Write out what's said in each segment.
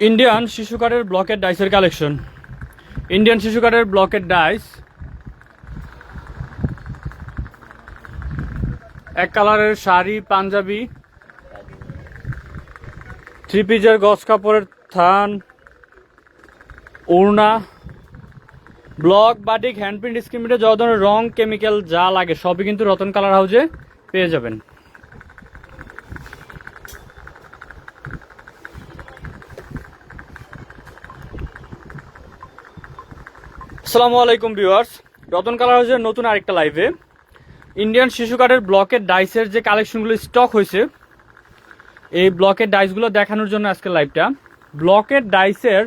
Indian শিশু কাঠের ব্লকের ডাইসের কালেকশন ইন্ডিয়ান শিশু কাঠের ব্লকের ডাইস এক কালারের শাড়ি, পাঞ্জাবি। থ্রি পিজের গছ কাপড়ের থান। ওড়না ব্লক, বাটিক, হ্যান্ডপ্রিন্ট স্কিমিটে যত ধরনের রং, কেমিক্যাল যা লাগে সবই কিন্তু রতন কালার হাউজে পেয়ে যাবেন। আসসালামু আলাইকুম ভিউয়ার্স। রতন কালার হাউসের নতুন আরেকটা লাইভে ইন্ডিয়ান শিশু কার্ডের ব্লকের ডাইসের যে কালেকশনগুলো স্টক হয়েছে, এই ব্লকের ডাইসগুলো দেখানোর জন্য আজকে লাইভটা ব্লকের ডাইসের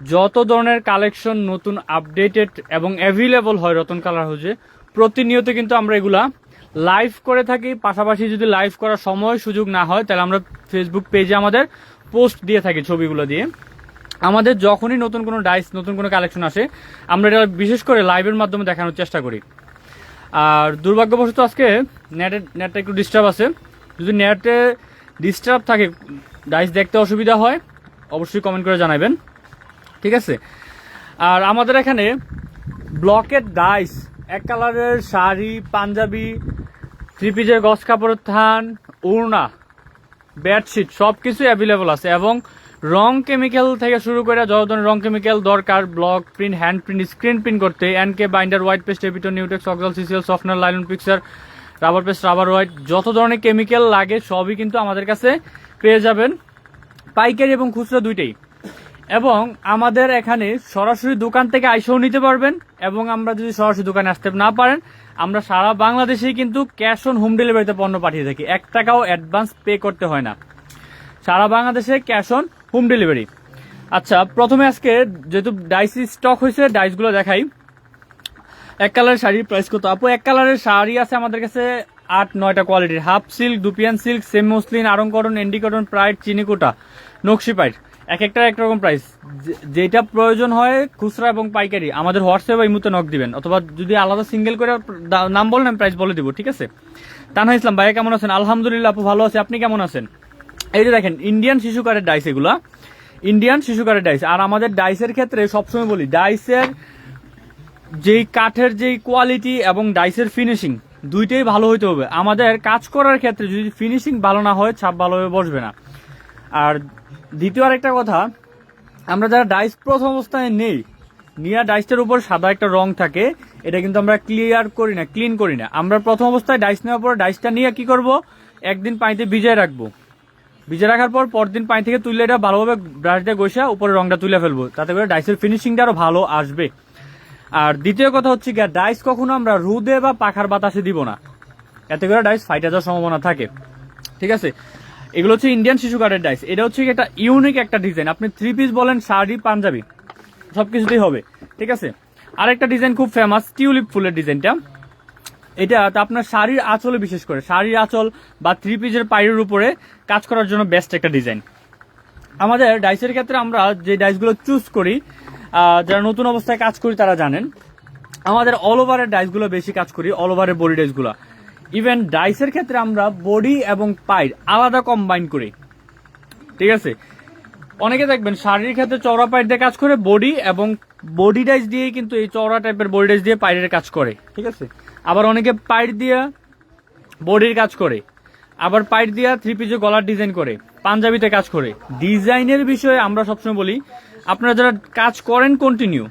যত ধরনের কালেকশন নতুন আপডেটেড এবং অ্যাভেলেবল হয় রতন কালার হাউসে, প্রতিনিয়ত কিন্তু আমরা এগুলা লাইভ করে থাকি। পাশাপাশি যদি লাইভ করার সময় সুযোগ না হয়, তাহলে আমরা ফেসবুক পেজে আমাদের পোস্ট দিয়ে থাকি ছবিগুলো দিয়ে। আমাদের যখনই নতুন কোনো ডাইস নতুন কোনো কালেকশন আসে, আমরা এটা বিশেষ করে লাইভের মাধ্যমে দেখানোর চেষ্টা করি। আর দুর্ভাগ্যবশত আজকে নেটের নেটটা একটু ডিস্টার্ব আছে। যদি নেটে ডিস্টার্ব থাকে ডাইস দেখতে অসুবিধা হয়, অবশ্যই কমেন্ট করে জানাবেন। ঠিক আছে? আর আমাদের এখানে ব্লকের ডাইস এক কালারের শাড়ি, পাঞ্জাবি থ্রি পিসের গস কাপড়ের থান, ওড়না বেডশিট সব কিছু অ্যাভেলেবল আছে এবং রং কেমিক্যাল থেকে শুরু করে যত ধরনের রং কেমিক্যাল দরকার block print hand print screen print করতে এনকে বাইন্ডার হোয়াইট পেস্ট এপিটো নিউটেক্স অক্সাল CCL softener nylon picture rubber paste rubber white যত ধরনের কেমিক্যাল লাগে সবই কিন্তু আমাদের কাছে পেয়ে যাবেন। পাইকারি এবং খুচরা দুইটাই। এবং আমাদের এখানে সরাসরি দোকান থেকে আইসেও নিতে পারবেন এবং আমরা যদি সরাসরি দোকানে আসতে না পারেন, আমরা সারা বাংলাদেশেই কিন্তু ক্যাশ অন হোম ডেলিভারিতে পণ্য পাঠিয়ে থাকি। এক টাকাও অ্যাডভান্স পে করতে হয় না। সারা বাংলাদেশে ক্যাশ অন হোম ডেলিভারি। আচ্ছা প্রথমে আজকে যেহেতু ডাইস স্টক হয়েছে, ডাইসগুলো দেখাই। এক কালারের শাড়ির প্রাইস কত? আপু, এক কালারের শাড়ি আছে আমাদের কাছে আট, নয়টা কোয়ালিটির half silk dupion silk semi muslin Aarong cotton endi cotton pride চিনিকোটা নকশি পাইট। এক একটা এক রকম প্রাইস যেটা প্রয়োজন হয় খুচরা এবং পাইকারি। আমাদের হোয়াটসঅ্যাপ এই মুহূর্তে নক দিবেন। অথবা যদি আলাদা সিঙ্গেল করে নাম আমি প্রাইস বলে দিব, ঠিক আছে? তানহা ইসলাম, ভাইয়া কেমন আছেন? আলহামদুলিল্লাহ, আপু ভালো আছে। আপনি কেমন আছেন? এই যে দেখেন ইন্ডিয়ান শিশু কারের ডাইস এগুলা। ইন্ডিয়ান শিশু কারের ডাইস আর আমাদের ডাইসের ক্ষেত্রে সবসময় বলি ডাইসের যেই কাঠের যেই কোয়ালিটি এবং ডাইসের ফিনিশিং দুইটাই ভালো হইতে হবে। আমাদের কাজ করার ক্ষেত্রে যদি ফিনিশিং ভালো না হয়, ছাপ ভালোভাবে বসবে না। আর দ্বিতীয় আরেকটা কথা, আমরা যারা ডাইস প্রথম অবস্থায় নেই, নিয়া ডাইসটার উপর সাদা একটা রং থাকে, এটা কিন্তু আমরা ক্লিয়ার করি না ক্লিন করি না। আমরা প্রথম অবস্থায় ডাইস নেওয়ার পর ডাইসটা নিয়ে কি করব? একদিন পানিতে ভিজায় রাখব। ভিজে রাখার পর পরদিন পানি থেকে তুললে এটা ভালোভাবে ব্রাশ দিয়ে ঘষা উপরে রংটা তুলে ফেলব। তাতে করে ডাইসের ফিনিশিংটা আরও ভালো আসবে। আর দ্বিতীয় কথা হচ্ছে গিয়া ডাইস কখনো আমরা রোদে বা পাখার বাতাসে দিব না। এতে করে ডাইস ফাইটে যাওয়ার সম্ভাবনা থাকে। ঠিক আছে? এগুলো হচ্ছে ইন্ডিয়ান শিশু কার্ডের ডাইস এটা হচ্ছে একটা ইউনিক একটা ডিজাইন আপনি থ্রি পিস বলেন, শাড়ি, পাঞ্জাবি সব কিছুতেই হবে। ঠিক আছে? আরেকটা ডিজাইন খুব ফেমাস টিউলিপ ফুলের ডিজাইনটা এটা আপনার শাড়ির আঁচলে বিশেষ করে। শাড়ির আঁচল বা থ্রি পিসের পায়ের উপরে কাজ করার জন্য বেস্ট একটা ডিজাইন আমাদের ডাইসের ক্ষেত্রে আমরা যে ডাইসগুলো চুজ করি যারা নতুন অবস্থায় কাজ করি তারা জানেন, আমাদের অল ওভারের ডাইসগুলো বেশি কাজ করি অল ওভারের বডি ডাইসগুলো ইভেন ডাইসের ক্ষেত্রে আমরা বডি এবং পাইর আলাদা কম্বাইন করি। ঠিক আছে? অনেকে দেখবেন শাড়ির ক্ষেত্রে চওড়া পাইট দিয়ে কাজ করে বডি এবং বডি ডাইস দিয়েই কিন্তু এই চওড়া টাইপের বডি ডাইস দিয়ে পাইরের কাজ করে। ঠিক আছে? আবার অনেকে পাইট দিয়ে বডির কাজ করে, আবার পাইট দিয়া থ্রি পিসে গলার ডিজাইন করে, পাঞ্জাবিতে কাজ করে। ডিজাইনের বিষয়ে আমরা সবসময় বলি, আপনারা যারা কাজ করেন কন্টিনিউ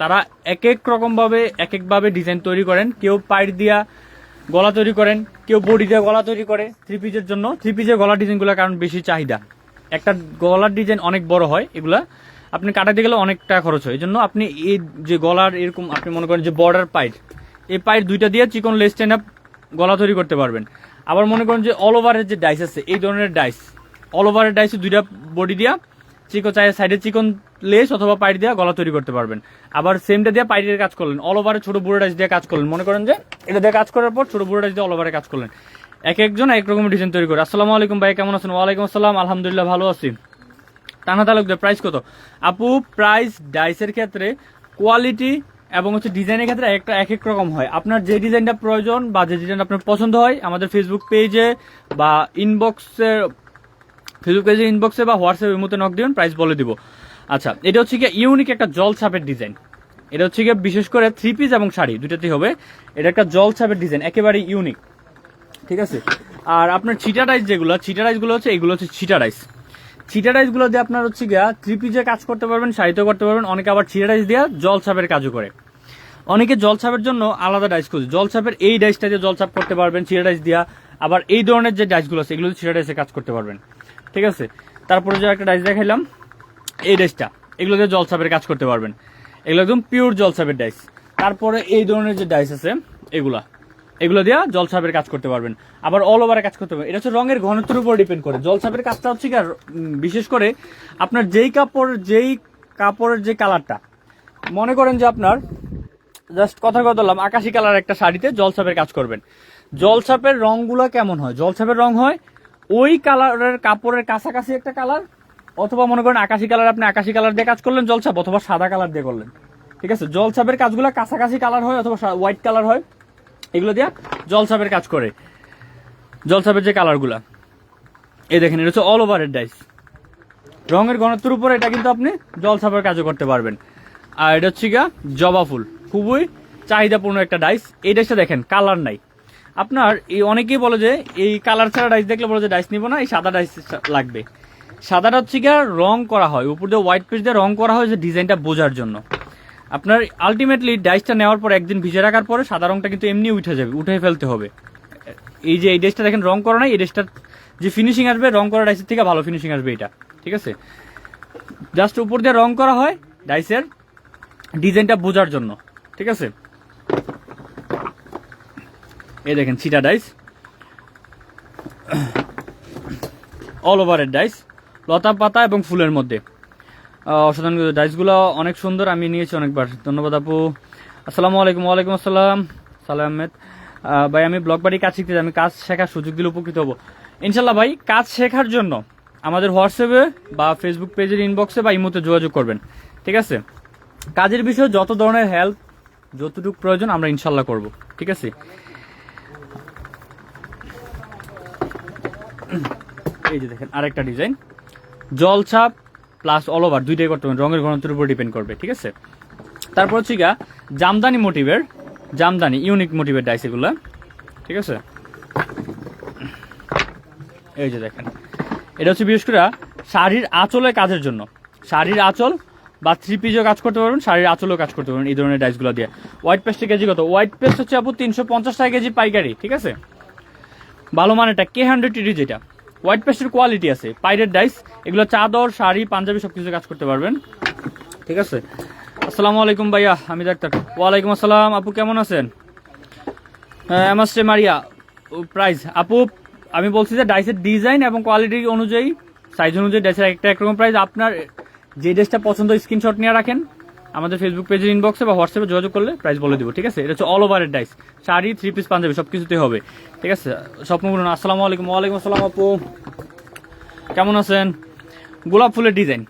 তারা এক এক রকম ভাবে এক এক ভাবে ডিজাইন তৈরি করেন। কেউ পাইট দিয়া গলা তৈরি করেন, কেউ বডি দিয়ে গলা তৈরি করে থ্রি পিসের জন্য। থ্রি পিসের গলার ডিজাইনগুলোর কারণ বেশি চাহিদা। একটা গলার ডিজাইন অনেক বড় হয় এগুলা, আপনি কাটাতে গেলে অনেক টাকা খরচ হয়। এই জন্য আপনি এই যে গলার এরকম, আপনি মনে করেন যে বর্ডার পাইট এই পায়ের দুইটা দিয়ে চিকন লেস টেন আপ গলা তৈরি করতে পারবেন। আবার মনে করেন যে অল ওভারের যে ডাইস আছে, এই ধরনের ডাইস অল ওভারের ডাইসে দুইটা বডি দিয়া চিকন চাই সাইডে চিকন লেস অথবা পাইট দিয়া গলা তৈরি করতে পারবেন। আবার সেমটা দিয়ে পাইটের কাজ করলেন অল ওভারে ছোট বুড়ো ডাইস দিয়ে কাজ করলেন। মনে করেন যে এটা দিয়ে কাজ করার পর ছোট বুড়ো ডাইস দিয়ে অল ওভারে কাজ করলেন। এক একজন এক রকম ডিজাইন তৈরি করে। আসসালামু আলাইকুম ভাই, কেমন আছেন? ওয়ালাইকুম আসসালাম, আলহামদুলিল্লাহ ভালো আছি। টানা তালুকদার প্রাইস কত? আপু প্রাইস ডাইসের ক্ষেত্রে কোয়ালিটি এবং হচ্ছে ডিজাইনের ক্ষেত্রে একটা এক এক রকম হয়। আপনার যে ডিজাইনটা প্রয়োজন বা যে ডিজাইন আপনার পছন্দ হয়, আমাদের ফেসবুক পেজে বা ইনবক্সে ফেসবুক পেজে ইনবক্সে বা হোয়াটসঅ্যাপ এর মধ্যে নক দিবেন প্রাইস বলে দিব। আচ্ছা এটা হচ্ছে কি ইউনিক একটা জল ছাপের ডিজাইন এটা হচ্ছে গিয়ে বিশেষ করে থ্রি পিস এবং শাড়ি দুটাতেই হবে। এটা একটা জল ছাপের ডিজাইন একেবারে ইউনিক ঠিক আছে? আর আপনার ছিটা রাইস যেগুলো চিটা রাইসগুলো হচ্ছে, এগুলো হচ্ছে ছিটা রাইস চিটা রাইসগুলো দিয়ে আপনার হচ্ছে গিয়া থ্রি পিসে কাজ করতে পারবেন, শাড়িতেও করতে পারবেন। অনেকে আবার চিটা রাইস দিয়ে জল ছাপের কাজও করে। অনেকে জল ছাপের জন্য আলাদা ডাইস খুঁজে। জল ছাপের এই ডাইসটা দিয়ে জল ছাপ করতে পারবেন ডাইস দিয়া। আবার এই ধরনের যে ডাইসগুলো আছে, এগুলো চিরা কাজ করতে পারবেন। ঠিক আছে? তারপরে যে একটা ডাইস দেখাইলাম, এই ডাইসটা এগুলো দিয়ে জল ছাপের কাজ করতে পারবেন। এগুলো একদম পিওর জল ছাপের ডাইস তারপরে এই ধরনের যে ডাইস আছে, এগুলা। এগুলো দিয়ে জল ছাপের কাজ করতে পারবেন। আবার অল ওভারে কাজ করতে পারবেন। এটা হচ্ছে রঙের ঘনত্বের উপর ডিপেন্ড করে। জল ছাপের কাজটা হচ্ছে কি বিশেষ করে আপনার যেই কাপড়, যেই কাপড়ের যে কালারটা মনে করেন যে আপনার জাস্ট কথা কথা বললাম আকাশি কালার একটা শাড়িতে জলছাপের কাজ করবেন। জলছাপের রংগুলো কেমন হয়? জলছাপের রং হয় ওই কালারের কাপড়ের কাছাকাছি একটা কালার অথবা মনে করেন আকাশি কালার আপনি আকাশি কালার দিয়ে কাজ করলেন জলছাপ অথবা সাদা কালার দিয়ে করলেন। ঠিক আছে? জলছাপের কাজগুলো কাছাকাছি কালার হয় অথবা হোয়াইট কালার হয়। এগুলো দিয়ে জলছাপের কাজ করে। জলছাপের যে কালারগুলা এই দেখেন, এটা হচ্ছে অল ওভারের ডাইস রঙের ঘনত্বের উপরে এটা কিন্তু আপনি জলছাপের কাজও করতে পারবেন। আর এটা হচ্ছে গা জবা ফুল। খুবই চাহিদাপূর্ণ একটা ডাইস এই ডাইসটা দেখেন কালার নাই। আপনার এই অনেকেই বলে যে, এই কালার ছাড়া ডাইস দেখলে বলে যে ডাইস নিব না, এই সাদা ডাইস লাগবে। সাদাটা হচ্ছে গিয়ে রং করা হয়। উপর দিয়ে হোয়াইট পেজ দিয়ে রং করা হয় যে ডিজাইনটা বোঝার জন্য। আপনার আলটিমেটলি ডাইসটা নেওয়ার পর একদিন ভিজে রাখার পরে সাদা রঙটা কিন্তু এমনি উঠে যাবে উঠে ফেলতে হবে। এই যে এই ড্রেসটা দেখেন রং করা নাই, এই ড্রেসটার যে ফিনিশিং আসবে, রং করা ডাইসের থেকে ভালো ফিনিশিং আসবে এটা, ঠিক আছে? জাস্ট উপর দিয়ে রং করা হয় ডাইসের ডিজাইনটা বোঝার জন্য, ঠিক আছে? এই দেখেন সিটা ডাইস অল ওভারের ডাইস লতা পাতা এবং ফুলের মধ্যে। অসাধারণ ডাইসগুলো অনেক সুন্দর, আমি নিয়েছি অনেকবার। ধন্যবাদ আপু। আসসালামু আলাইকুম, ওয়ালাইকুম আসসালাম। সালাম আহমেদ। ভাই, আমি ব্লগ বাড়ি কাজ শিখতে আমি কাজ শেখার সুযোগ দিলে উপকৃত হব। ইনশাল্লাহ ভাই, কাজ শেখার জন্য আমাদের হোয়াটসঅ্যাপে বা ফেসবুক পেজের ইনবক্সে বা ইমোতে যোগাযোগ করবেন। ঠিক আছে? কাজের বিষয়ে যত ধরনের হেল্প যতটুকু প্রয়োজন আমরা ইনশাল্লাহ করব। ঠিক আছে? এই যে দেখেন, আরেকটা ডিজাইন জল ছাপ প্লাস অল ওভার দুইটাই করতে পারবেন রঙের ঘনত্বের উপর ডিপেন্ড করবে, ঠিক আছে? তারপর হচ্ছে গা জামদানি মোটিভের জামদানি ইউনিক মোটিভের ডাইস এগুলো, ঠিক আছে? এই যে দেখেন, এটা হচ্ছে বিশেষ করে শাড়ির আঁচলের কাজের জন্য। শাড়ির আঁচল বা থ্রি পিসও কাজ করতে পারবেন, শাড়ির আঁচলও কাজ করতে পারবেন, এই ধরনের ডাইসগুলো দিয়ে। হোয়াইট পেস্টের কেজি কত? হোয়াইট পেস্ট হচ্ছে আপু তিনশো পঞ্চাশ টাকা কেজি পাইকারি, ঠিক আছে? ভালো মানেটা কে হান্ড্রেড টিডি যেটা। হোয়াইট পেস্টের কোয়ালিটি আছে। পাইরেট ডাইস এগুলো চাদর, শাড়ি, পাঞ্জাবি সব কিছু কাজ করতে পারবেন। ঠিক আছে? আসসালামু আলাইকুম ভাইয়া, আমি ডাক্তার। ওয়ালাইকুম আসসালাম, আপু কেমন আছেন? এমাস্টে মারিয়া। প্রাইস আপু, আমি বলছি যে ডাইসের ডিজাইন এবং কোয়ালিটি অনুযায়ী সাইজ অনুযায়ী ডাইসের একটা একরকম প্রাইস আপনার যে ড্রেসটা পছন্দ স্ক্রিনশট নিয়ে রাখেন। আমাদের ফেসবুক পেজের ইনবক্সে বা হোয়াটসঅ্যাপে যোগাযোগ করলে প্রাইস বলে দিব, ঠিক আছে? এটা হচ্ছে অল ওভারের dies sari three piece Punjabi সব কিছুতেই হবে, ঠিক আছে? স্বপ্ন বলুন আসসালামু আলাইকুম। ওয়ালাইকুম আসসালাম আপু। কেমন আছেন? গোলাপ ফুলের ডিজাইন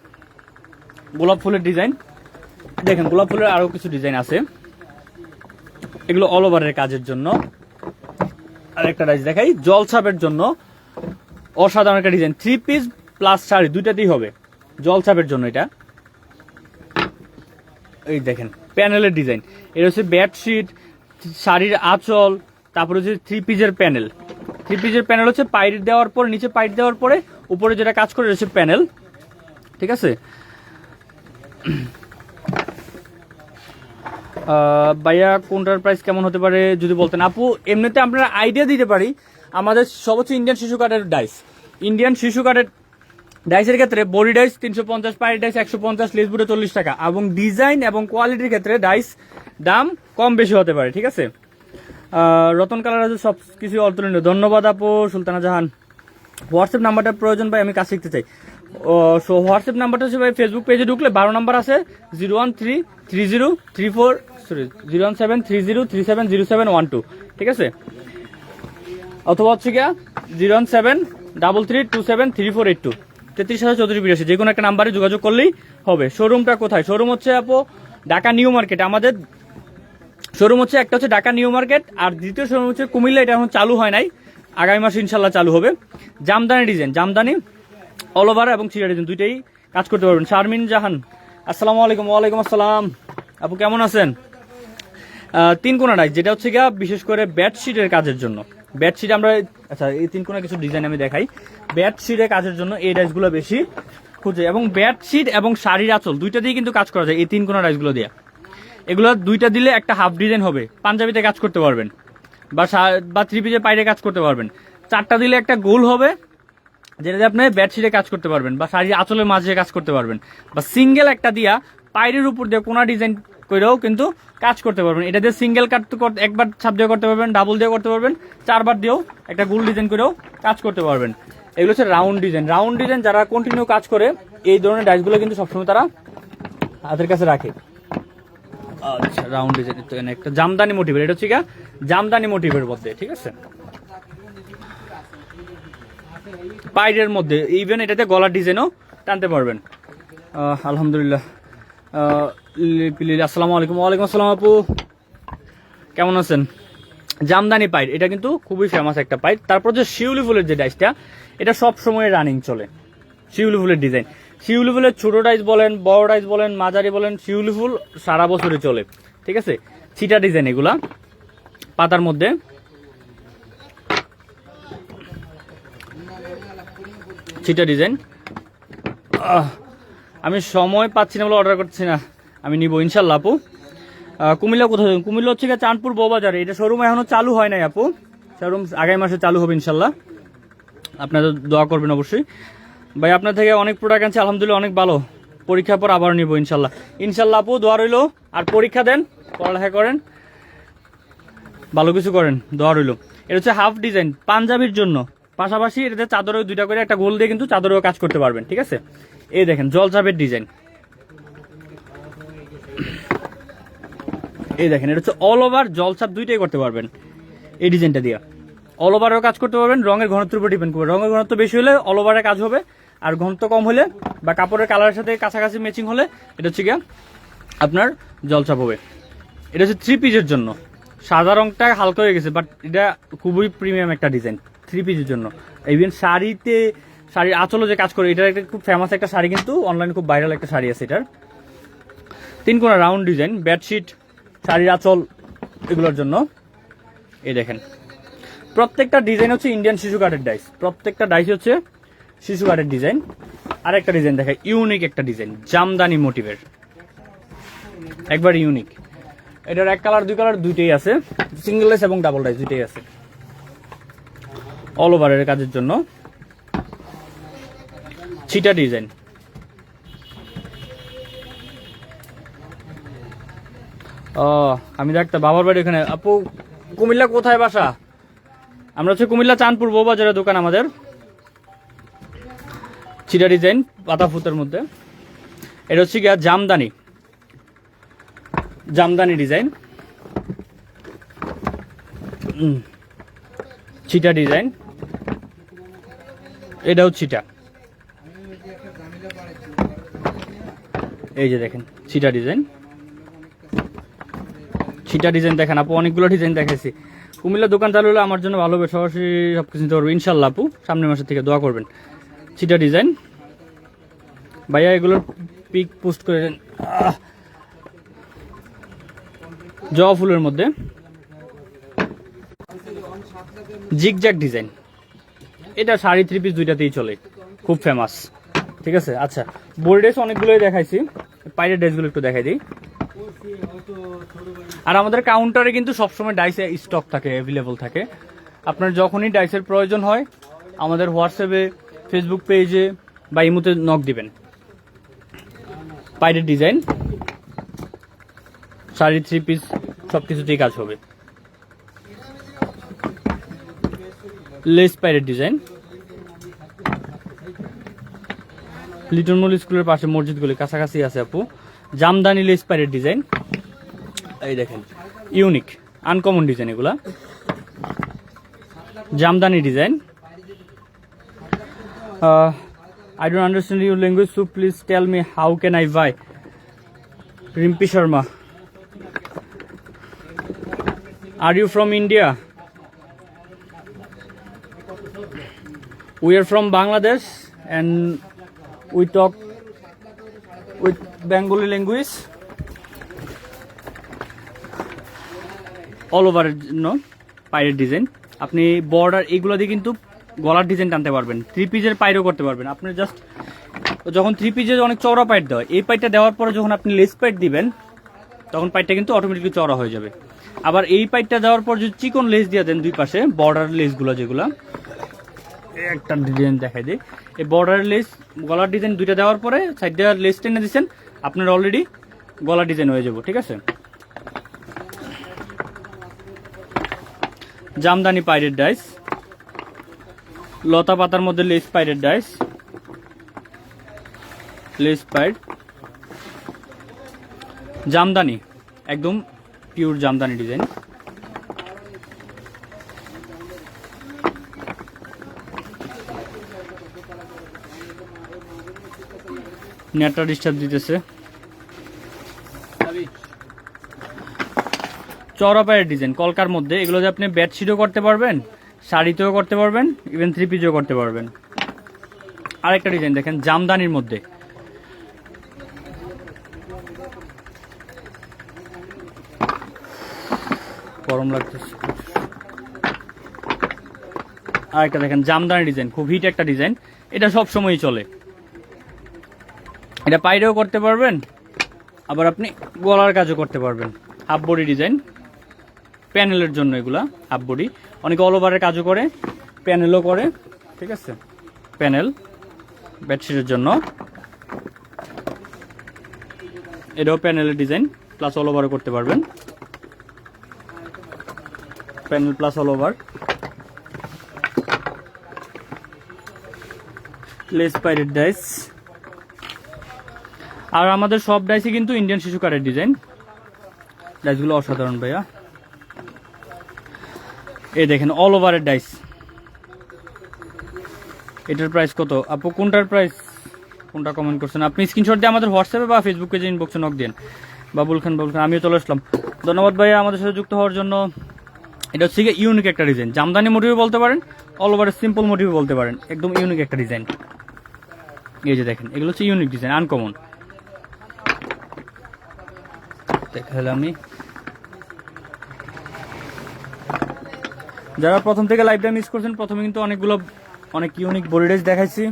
গোলাপ ফুলের ডিজাইন দেখেন, গোলাপ ফুলের আরও কিছু ডিজাইন আছে। এগুলো অল ওভারের কাজের জন্য। আরেকটা ডাইস দেখাই। জলছাপের জন্য অসাধারণ একটা design three piece plus sari, দুইটাতেই হবে। জলছাপের জন্য এটা। এই দেখেন, প্যানেলের ডিজাইন। এটা হচ্ছে বেডশিট শাড়ির আঁচল, তারপরে হচ্ছে থ্রি পিজের প্যানেল থ্রি পিজের প্যানেল হচ্ছে পাইট দেওয়ার পর, নিচে পাইট দেওয়ার পরে, উপরে যেটা কাজ করে হচ্ছে প্যানেল ঠিক আছে? ভাইয়া, কোনটার প্রাইস কেমন হতে পারে, যদি বলতেন। আপু, এমনিতে আপনারা আইডিয়া দিতে পারি, আমাদের হচ্ছে ইন্ডিয়ান শিশু কার্ডের ডাইস ইন্ডিয়ান শিশু কার্ডের ডাইসের ক্ষেত্রে বডি ডাইস তিনশো পঞ্চাশ পায়ের ডাইস একশো পঞ্চাশ লেসবুটে চল্লিশ টাকা। এবং ডিজাইন এবং কোয়ালিটির ক্ষেত্রে ডাইস দাম কম বেশি হতে পারে, ঠিক আছে? রতন কালার আছে সব কিছু অতুলনীয়। ধন্যবাদ আপু, সুলতানা জাহান। হোয়াটসঅ্যাপ নাম্বারটা প্রয়োজন ভাই, আমি কাজ শিখতে চাই। ও সো হোয়াটসঅ্যাপ নাম্বারটা হচ্ছে ভাই ফেসবুক পেজে ঢুকলে বারো নাম্বার আছে zero one three three zero three four sorry zero one seven three zero three seven zero seven one two ঠিক আছে? অথবা হচ্ছে গিয়া zero one seven double three two seven three four eight two তেত্রিশ হাজার চৌত্রিশ বিরাশি, যে কোনো একটা নাম্বারে যোগাযোগ করলেই হবে। শোরুমটা কোথায়? শোরুম হচ্ছে আপু ঢাকা নিউ মার্কেট, আমাদের শোরুম হচ্ছে, একটা হচ্ছে ঢাকা নিউ মার্কেট, আর দ্বিতীয় শোরুম হচ্ছে কুমিল্লা, এটা এখন চালু হয় নাই। আগামী মাসে ইনশাল্লাহ চালু হবে। Jamdani design, jamdani all over এবং চিরা ডিজাইন, দুইটাই কাজ করতে পারবেন। শারমিন জাহান, আসসালামু আলাইকুম, ওয়ালাইকুম আসসালাম। আপু কেমন আছেন? তিন কোনা ডাইস যেটা হচ্ছে গিয়া বিশেষ করে বেডশিটের কাজের জন্য। বেডশিট আমরা আচ্ছা এই তিন কোনা কিছু ডিজাইন আমি দেখাই। বেডশিটের কাজের জন্য এই ডাইসগুলো বেশি খুঁজে। এবং বেডশিট এবং শাড়ির আঁচল, দুইটা দিয়ে কিন্তু কাজ করা যায় এই তিন কোনা ডাইসগুলো দিয়ে। এগুলো দুইটা দিলে একটা হাফ ডিজাইন হবে। পাঞ্জাবিতে কাজ করতে পারবেন। বা বা থ্রি পিজে পাইরে কাজ করতে পারবেন। চারটা দিলে একটা গোল হবে, যেটা দিয়ে আপনি বেডশিটে কাজ করতে পারবেন। বা শাড়ির আঁচলের মাঝে কাজ করতে পারবেন। বা সিঙ্গেল একটা দিয়া পাইরের উপর দিয়ে কোনা ডিজাইন করেও কিন্তু কাজ করতে পারবেন। এটা দিয়ে সিঙ্গেল কাট একবার ছাপ দিয়ে করতে পারবেন ডাবল দিয়ে করতে পারবেন, চারবার দিয়েও একটা গোল ডিজাইন করেও কাজ করতে পারবেন। এগুলো হচ্ছে রাউন্ড ডিজাইন রাউন্ড ডিজাইন যারা কন্টিনিউ কাজ করে, এই ধরনের ডাইসগুলো কিন্তু সবসময় তারা হাতের কাছে রাখে। আচ্ছা রাউন্ড ডিজাইন তো একটা জামদানি মোটিভের এটা হচ্ছে গিয়া জামদানি মোটিভের মধ্যে, ঠিক আছে? পাইরের মধ্যে। ইভেন এটাতে গলার ডিজাইনও টানতে পারবেন। আলহামদুলিল্লাহ। আসসালামু আলাইকুম। ওয়ালাইকুম আসসালাম আপু। কেমন আছেন? জামদানি পাইট এটা কিন্তু খুবই ফেমাস একটা পাইট। তারপর যে শিউলি ফুলের যে ডাইসটা এটা সব সময় রানিং চলে। শিউলি ফুলের ডিজাইন শিউলি ফুলের ছোট ডাইস বলেন বড় ডাইস বলেন মাঝারি বলেন শিউলি ফুল সারা বছরই চলে। ঠিক আছে? ছিটা ডিজাইন এগুলা। পাতার মধ্যে। ছিটা ডিজাইন আহ, আমি সময় পাচ্ছি না বলে অর্ডার করছি না। আমি নিব, ইনশাল্লাহ, আপু। কুমিল্লা কোথায়? কুমিল্লা হচ্ছে গিয়ে চাঁদপুর বউবাজারে এটা শোরুম এখনও চালু হয় নাই, আপু। শোরুম আগামী মাসে চালু হবে, ইনশাল্লাহ। আপনারা দোয়া করবেন অবশ্যই। ভাই, আপনার থেকে অনেক প্রোডাক্ট আনছে, আলহামদুলিল্লাহ, অনেক ভালো। পরীক্ষার পর আবার নিব, ইনশাল্লাহ। ইনশাল্লাহ, আপু, দোয়া রইল। আর পরীক্ষা দেন, পড়ালেখা করেন। ভালো কিছু করেন, দোয়া রইল। এটা হচ্ছে হাফ ডিজাইন পাঞ্জাবির জন্য। পাশাপাশি এটাতে চাদরেও দুইটা করে একটা গোল দিয়ে কিন্তু চাদরেও কাজ করতে পারবেন, ঠিক আছে? এই দেখেন, জলচাপের ডিজাইন। এই দেখেন, এটা হচ্ছে অল ওভার জলচাপ দুইটাই করতে পারবেন এই ডিজাইনটা দিয়ে। অল ওভারও কাজ করতে পারবেন, রঙের ঘনত্বের উপর ডিপেন্ড করবে। রঙের ঘনত্ব বেশি হলে অল ওভারে কাজ হবে, আর ঘনত্ব কম হলে বা কাপড়ের কালারের সাথে কাছাকাছি ম্যাচিং হলে এটা হচ্ছে গিয়া আপনার জলচাপ হবে। এটা হচ্ছে থ্রি পিসের জন্য। সাদা রঙটা হালকা হয়ে গেছে বাট এটা খুবই প্রিমিয়াম একটা ডিজাইন থ্রি পিসের জন্য। ইভেন শাড়িতে শাড়ির আঁচলও যে কাজ করে, এটার একটা খুব ফেমাস একটা শাড়ি কিন্তু অনলাইনে খুব ভাইরাল একটা শাড়ি আছে এটার। তিন কোনা রাউন্ড ডিজাইন বেডশিট শাড়ির আঁচল, এগুলোর জন্য। এই দেখেন। প্রত্যেকটা ডিজাইন হচ্ছে ইন্ডিয়ান শিশু কাঠের ডাইস প্রত্যেকটা ডাইস হচ্ছে শিশু কাঠের ডিজাইন আর একটা ডিজাইন দেখায় ইউনিক একটা ডিজাইন জামদানি মোটিভের একবার ইউনিক এটার এক কালার দুই কালার দুইটাই আছে। সিঙ্গেল ডাইস এবং ডাবল ডাইস দুইটাই আছে। অল ওভারের কাজের জন্য। ছিটা ডিজাইন। ও, আমি দেখতে বাবার বাড়ি ওখানে। আপু, কুমিল্লা কোথায় বাসা? আমরা হচ্ছে কুমিল্লা চাঁদপুর বউবাজারের দোকান আমাদের। চিটা ডিজাইন, পাতা ফুতের মধ্যে। এটা হচ্ছে গিয়া জামদানি। জামদানি ডিজাইন। চিটা ডিজাইন। এটাও চিটা এই যে দেখেন চিটা ডিজাইন। ছিটা ডিজাইন দেখেন আপু, অনেকগুলো ডিজাইন দেখাইছি। কুমিল্লা দোকান চালু হলে আমার জন্য ভালো হবে সরাসরি সব কিছু নিতে ইনশাল্লাহ আপু, সামনের মাসের থেকে দোয়া করবেন। ছিটা ডিজাইন। ভাইয়া, এগুলোর পিক পোস্ট করে দেন! জবা ফুলের মধ্যে। Zigzag design. এটা শাড়ি থ্রি পিস দুইটাতেই চলে। খুব ফেমাস ঠিক আছে? আচ্ছা বোর্ড ড্রেস অনেকগুলোই দেখাইছি। পাইরের ড্রেসগুলো একটু দেখাই দিই। আর আমাদের কাউন্টারে কিন্তু সবসময় ডাইসে স্টক থাকে অ্যাভেলেবল থাকে। আপনার যখনই ডাইসের প্রয়োজন হয়, আমাদের হোয়াটসঅ্যাপে ফেসবুক পেজে বা ইমুতে নক দিবেন। পাইরের ডিজাইন শাড়ি থ্রি পিস সব কিছুতেই কাজ হবে। লেস পাইরের ডিজাইন লিটন মল স্কুলের পাশে মসজিদগুলি কাছাকাছি আছে, আপু। Jamdani lace design. এই দেখেন, ইউনিক, আনকমন ডিজাইন এগুলা। Jamdani design. I don't understand your language so please tell me how can I buy Rimpi Sharma. Are you from India we are from Bangladesh and we talk with Bengali language all ওভারের জন্য পায়ের design. আপনি border এগুলো দিয়ে কিন্তু গলার design টানতে পারবেন থ্রি পিজের পাইরও করতে পারবেন। আপনি জাস্ট যখন থ্রি পিজের অনেক চওড়া পাইট দেওয়া এই পাইটটা দেওয়ার পরে যখন আপনি লেস পাইট দিবেন, তখন পাইটটা কিন্তু অটোমেটিকলি চওড়া হয়ে যাবে। আবার এই পাইটটা দেওয়ার পর যদি চিকন লেস দিয়ে দেন দুই পাশে বর্ডার লেসগুলো যেগুলো একটা ডিজাইন দেখাই দিই। এই বর্ডার লেস গলার ডিজাইন দুইটা দেওয়ার পরে সাইড দেওয়ার লেস টেনে দিচ্ছেন আপনার অলরেডি গলার ডিজাইন হয়ে যাব, ঠিক আছে? জামদানি পাইরেট ডাইস লতা পাতার মধ্যে লেস পাইরেট ডাইস লেস পাইড জামদানি, একদম পিওর জামদানি ডিজাইন নেটটা ডিস্টার্ব দিতেছে। চওড়া পায়ের ডিজাইন কলকার মধ্যে। এগুলো যে আপনি বেডশিটও করতে পারবেন শাড়িতেও করতে পারবেন ইভেন থ্রি পিসও করতে পারবেন। আরেকটা ডিজাইন দেখেন জামদানির মধ্যে। গরম লাগতেছে। আরেকটা দেখেন জামদানি ডিজাইন খুব হিট একটা ডিজাইন এটা সব সময়ই চলে। এটা পাইরেও করতে পারবেন, আবার আপনি গলার কাজও করতে পারবেন। হাফ বডি ডিজাইন, প্যানেলের জন্য এগুলা, হাফ বডি। অনেকে অল ওভারের কাজও করে, প্যানেলও করে, ঠিক আছে? প্যানেল, বেডশিটের জন্য। এটাও প্যানেলের ডিজাইন প্লাস অল ওভারও করতে পারবেন। Panel plus all over lace pirate dice. আর আমাদের সব ডাইসই কিন্তু ইন্ডিয়ান শিশু কারের ডিজাইন ডাইসগুলো অসাধারণ ভাইয়া। এই দেখেন অল ওভারের ডাইস এটার প্রাইস কত? আপু, কোনটার প্রাইস কোনটা কমেন্ট করছেন? আপনি স্ক্রিনশট দিয়ে আমাদের হোয়াটসঅ্যাপে বা ফেসবুক পেজে ইনবক্সে নক দেন বাবুল খান বাবুল খান, আমিও চলে আসলাম। ধন্যবাদ ভাইয়া আমাদের সাথে যুক্ত হওয়ার জন্য। এটা হচ্ছে গিয়ে ইউনিক একটা ডিজাইন জামদানি মোটিভ বলতে পারেন অল ওভার সিম্পল মোটিভ বলতে পারেন। একদম ইউনিক একটা ডিজাইন এই যে দেখেন, এগুলো হচ্ছে ইউনিক ডিজাইন আনকমন আমি যারা প্রথম থেকে লাইভটা মিস করছেন, প্রথমে কিন্তু অনেকগুলো, অনেক ইউনিক বডি দেখাইছি।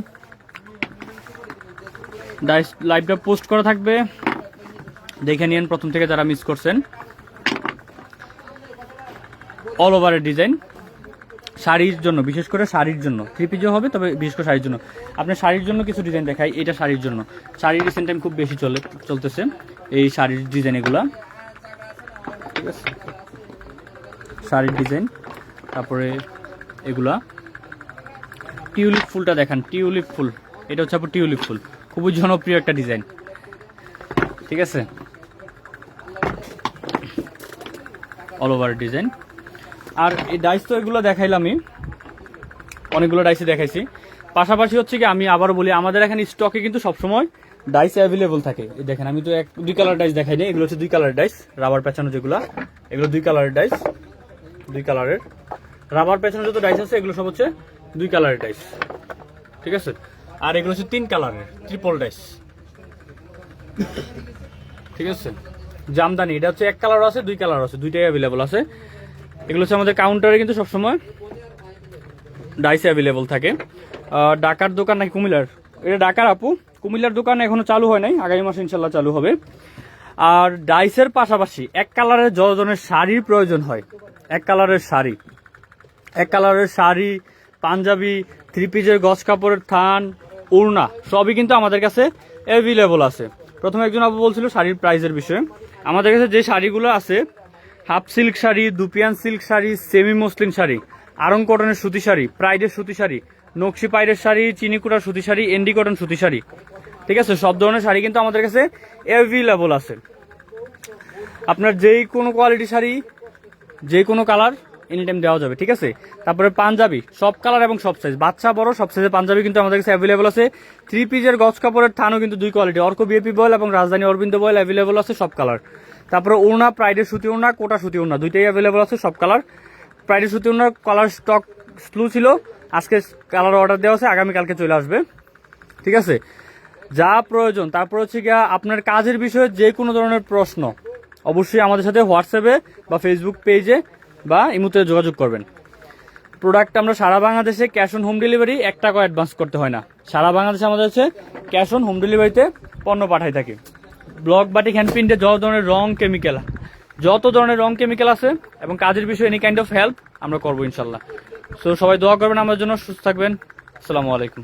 লাইভটা পোস্ট করা থাকবে। দেখে নিন প্রথম থেকে যারা মিস করছেন। অল ওভারের ডিজাইন শাড়ির জন্য, বিশেষ করে শাড়ির জন্য। থ্রি পিজও হবে, তবে বিশেষ করে শাড়ির জন্য। আপনার শাড়ির জন্য কিছু ডিজাইন দেখাই, এটা শাড়ির জন্য। শাড়ির রিসেন্ট টাইম খুব বেশি চলে, চলতেছে, এই শাড়ির ডিজাইন এগুলা। ঠিক আছে? শাড়ির ডিজাইন তারপরে এগুলা। টিউলিপ ফুলটা দেখান, টিউলিপ ফুল। এটা হচ্ছে আপনার টিউলিপ ফুল। খুবই জনপ্রিয় একটা ডিজাইন ঠিক আছে? অল ওভার ডিজাইন আর এই ডাইস তো এগুলো দেখাইলামই। অনেকগুলো ডাইসই দেখাইছি। পাশাপাশি হচ্ছে কি, আমি আবার বলি, আমাদের এখানে স্টকে কিন্তু সবসময় ডাইস অ্যাভেলেবল থাকে। দেখেন, আমি তো এক দুই কালার ডাইস দেখাই নি এগুলো হচ্ছে দুই কালার ডাইস রাবার পেঁচানো যেগুলো, এগুলো দুই কালারের ডাইস দুই কালারের রাবার পেঁচানো যত ডাইস আছে, এগুলো সব হচ্ছে দুই কালারের ডাইস ঠিক আছে? আর এগুলো হচ্ছে তিন কালারের ট্রিপল ডাইস ঠিক আছে? জামদানি, এটা হচ্ছে এক কালার আছে, দুই কালার আছে, দুইটাই অ্যাভেলেবল আছে। এগুলো হচ্ছে আমাদের কাউন্টারে কিন্তু সবসময় ডাইস অ্যাভেলেবল থাকে। ডাকার দোকান নাকি কুমিল্লার? এটা ডাকার আপু। কুমিল্লার দোকান এখনও চালু হয় নাই। আগামী মাসে ইনশাল্লাহ চালু হবে। আর ডাইসের পাশাপাশি এক কালারের যতজনের শাড়ির প্রয়োজন হয়। এক কালারের শাড়ি। এক কালারের শাড়ি, পাঞ্জাবি থ্রি পিসের গজ কাপড়ের থান, উড়না, সবই কিন্তু আমাদের কাছে অ্যাভেলেবল আছে। প্রথমে একজন আপু বলছিল শাড়ির প্রাইসের বিষয়ে। আমাদের কাছে যে শাড়িগুলো আছে half silk sari, dupion silk sari, semi muslin sari, Aarong কটনের সুতি শাড়ি, প্রাইডের সুতি শাড়ি, নকশি পাইডের শাড়ি চিনিকুটার সুতি শাড়ি, এন্ডি কটন সুতি শাড়ি। ঠিক আছে? সব ধরনের শাড়ি কিন্তু আমাদের কাছে অ্যাভেলেবল আছে। আপনার যেই কোনো কোয়ালিটি শাড়ি, যে কোনো কালার এনি টাইম দেওয়া যাবে, ঠিক আছে? তারপরে পাঞ্জাবি, সব কালার এবং সব সাইজ বাচ্চা, বড়, সব সাইজের পাঞ্জাবি কিন্তু আমাদের কাছে অ্যাভেলেবল আছে। থ্রি পিজের গজ কাপড়ের থানও কিন্তু দুই কোয়ালিটি অর্ক বিএপি বয়েল এবং রাজধানী অরবিন্দ বয়েল অ্যাভেলেবল আছে সব কালার তারপরে ওড়না প্রাইডের সুতি ওড়না, কোটা সুতি ওড়না, দুইটাই অ্যাভেলেবল আছে সব কালার প্রাইডের সুতি ওড়নার কালার স্টক স্লু ছিল। আজকে কালার অর্ডার দেওয়া আছে, আগামীকালকে চলে আসবে। ঠিক আছে? যা প্রয়োজন। তারপর হচ্ছে গিয়া আপনার কাজের বিষয়ে যে কোনো ধরনের প্রশ্ন, অবশ্যই আমাদের সাথে হোয়াটসঅ্যাপে বা ফেসবুক পেজে বা ইমুতে যোগাযোগ করবেন। প্রোডাক্ট আমরা সারা বাংলাদেশে ক্যাশ অন হোম ডেলিভারি এক টাকা অ্যাডভান্স করতে হয় না। সারা বাংলাদেশে আমাদের হচ্ছে ক্যাশ অন হোম ডেলিভারিতে পণ্য পাঠাই থাকি। ব্লক বাটিক হ্যান্ড প্রিন্টে যত ধরনের রং কেমিক্যাল যত ধরনের রং কেমিক্যাল আছে এবং কাজের বিষয়ে এনি কাইন্ড অফ হেল্প আমরা করব ইনশাল্লাহ। সো সবাই দোয়া করবেন, আমাদের জন্য সুস্থ থাকবেন। আসসালামু আলাইকুম।